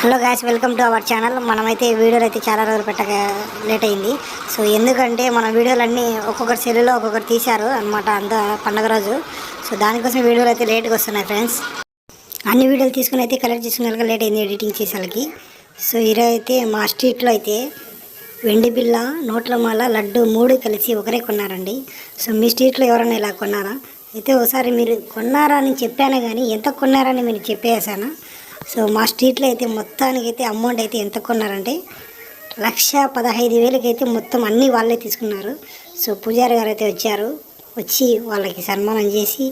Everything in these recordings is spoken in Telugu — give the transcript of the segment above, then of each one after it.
Hello guys welcome to our channel మనమైతే వీడియోలు అయితే చాలా రోజులు పెట్టక లేట్ అయింది. సో ఎందుకంటే మన వీడియోలన్నీ ఒక్కొక్కరి సెల్లులో ఒక్కొక్కరు తీశారు అనమాట అంత పండగ రోజు. సో దానికోసం వీడియోలు అయితే లేట్గా వస్తున్నాయి ఫ్రెండ్స్ అన్ని వీడియోలు తీసుకుని అయితే కలెక్ట్ చేసుకునే లేట్ అయింది ఎడిటింగ్ చేసేళ్ళకి సో ఈరోజు అయితే మా స్ట్రీట్లో అయితే వెండి బిల్ల నోట్ల మాల లడ్డు మూడు కలిసి ఒకరే కొన్నారండి. సో మీ స్ట్రీట్లో ఎవరైనా ఇలా కొన్నారా? అయితే ఒకసారి మీరు కొన్నారా అని చెప్పాను కానీ ఎంత కొన్నారని మీరు చెప్పేసాను? సో మా స్ట్రీట్లో అయితే మొత్తానికి అయితే అమౌంట్ అయితే ఎంత కొన్నారంటే లక్ష పదహైదు వేలకైతే మొత్తం అన్నీ వాళ్ళే తీసుకున్నారు. సో పూజారి గారు అయితే వచ్చారు. వచ్చి వాళ్ళకి సన్మానం చేసి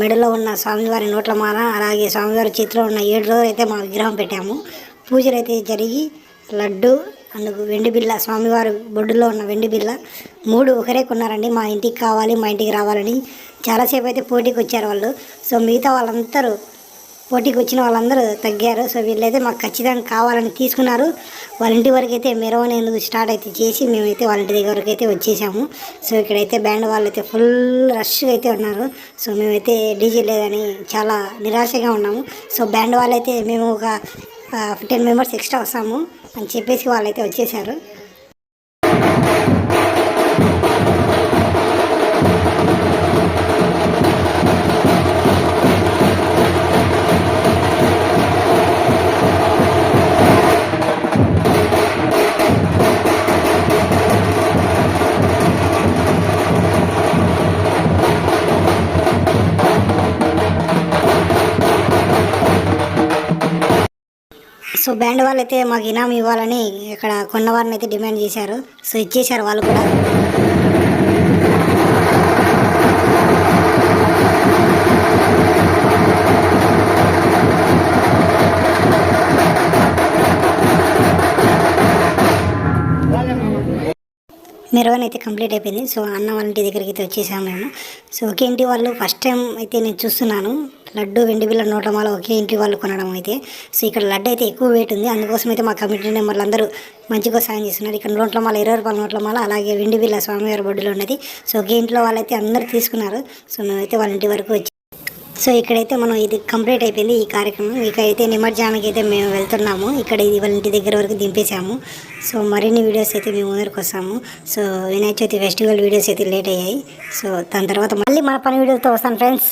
మెడలో ఉన్న స్వామివారి నోట్ల మాల అలాగే స్వామివారి చేతిలో ఉన్న ఏడు రోజులు అయితే మా విగ్రహం పెట్టాము. పూజలు అయితే జరిగి లడ్డు అందుకు వెండి బిల్ల స్వామివారి బొడ్డులో ఉన్న వెండి బిల్ల మూడు ఒకరే కొన్నారండి. మా ఇంటికి కావాలి మా ఇంటికి రావాలని చాలాసేపు అయితే పోటీకి వచ్చారు వాళ్ళు. సో మిగతా వాళ్ళందరూ పోటీకి వచ్చిన వాళ్ళందరూ తగ్గారు. సో వీళ్ళైతే మాకు ఖచ్చితంగా కావాలని తీసుకున్నారు. వాళ్ళ ఇంటి వరకు అయితే మెరవనేందుకు స్టార్ట్ అయితే చేసి మేమైతే వాళ్ళ ఇంటి దగ్గరకు అయితే వచ్చేసాము. సో ఇక్కడైతే బ్యాండ్ వాళ్ళు అయితే ఫుల్ రష్గా అయితే ఉన్నారు. సో మేమైతే డీజే లేదని చాలా నిరాశగా ఉన్నాము. సో బ్యాండ్ వాళ్ళైతే మేము ఒక టెన్ మెంబర్స్ ఎక్స్ట్రా వస్తాము అని చెప్పేసి వాళ్ళైతే వచ్చేసారు. సో బ్యాండ్ వాళ్ళు అయితే మాకు ఇనాం ఇవ్వాలని ఇక్కడ కొన్న వారిని అయితే డిమాండ్ చేశారు. సో ఇచ్చేశారు వాళ్ళు కూడా. మెరవన్ అయితే కంప్లీట్ అయిపోయింది. సో అన్న వాళ్ళ ఇంటి దగ్గరికి అయితే వచ్చేసాము మేము. సో ఒకే ఇంటి వాళ్ళు ఫస్ట్ టైం అయితే నేను చూస్తున్నాను. లడ్డు వెండి బిల్ల నోట్ల మాల ఒకే ఇంటి వాళ్ళు కొనడం అయితే. సో ఇక్కడ లడ్డు అయితే ఎక్కువ వెయిట్ ఉంది. అందుకోసం అయితే మా కమిటీ మెంబర్లు అందరూ మంచిగా సాయం చేస్తున్నారు. ఇక్కడ నోట్ల మాల ఇరవై రూపాయల నోట్ల మాల అలాగే వెండి బిల్ల స్వామివారి బొడ్డులో ఉన్నది. సో ఒకే ఇంట్లో వాళ్ళైతే అందరూ తీసుకున్నారు. సో మేమైతే వాళ్ళ ఇంటి వరకు వచ్చి సో ఇక్కడైతే మనం ఇది కంప్లీట్ అయిపోయింది ఈ కార్యక్రమం. ఇక అయితే నిమజ్జనానికి అయితే మేము వెళ్తున్నాము. ఇక్కడ ఇది వాళ్ళ ఇంటి దగ్గర వరకు దింపేశాము. సో మరిన్ని వీడియోస్ అయితే మేము ముందరకు వస్తాము. So Vinayaka Chavithi festival videos అయితే లేట్ అయ్యాయి. సో దాని తర్వాత మళ్ళీ మన పని వీడియోతో వస్తాను ఫ్రెండ్స్.